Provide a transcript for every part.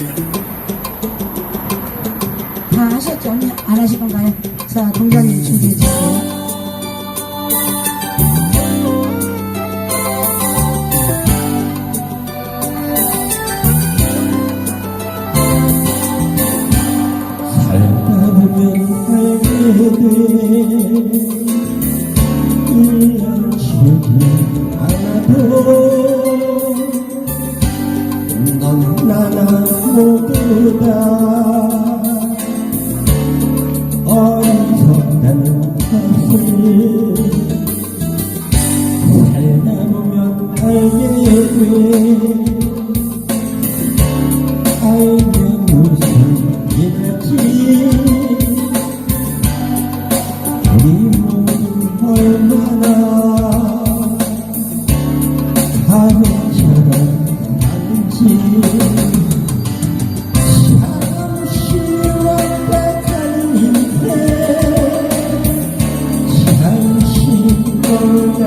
아, 다 하셨죠? 안 하실 건가요? 자, 동전이 음. 준비해 주세요. 살다 보면 살게 돼 살다 보면 알게 돼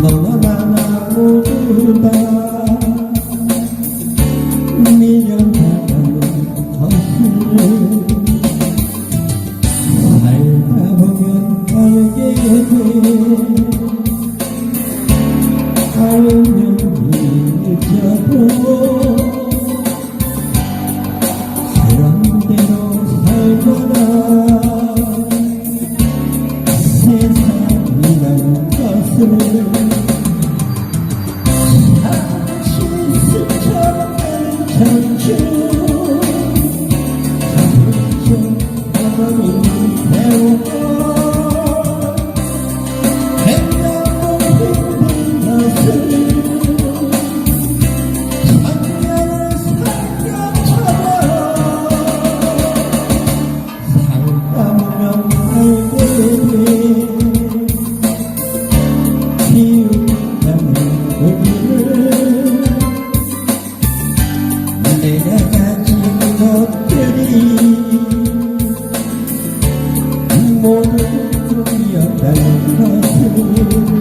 너나 나 모두 다 Amén. 내가 가진 것들이 모든 꿈이었다는 것을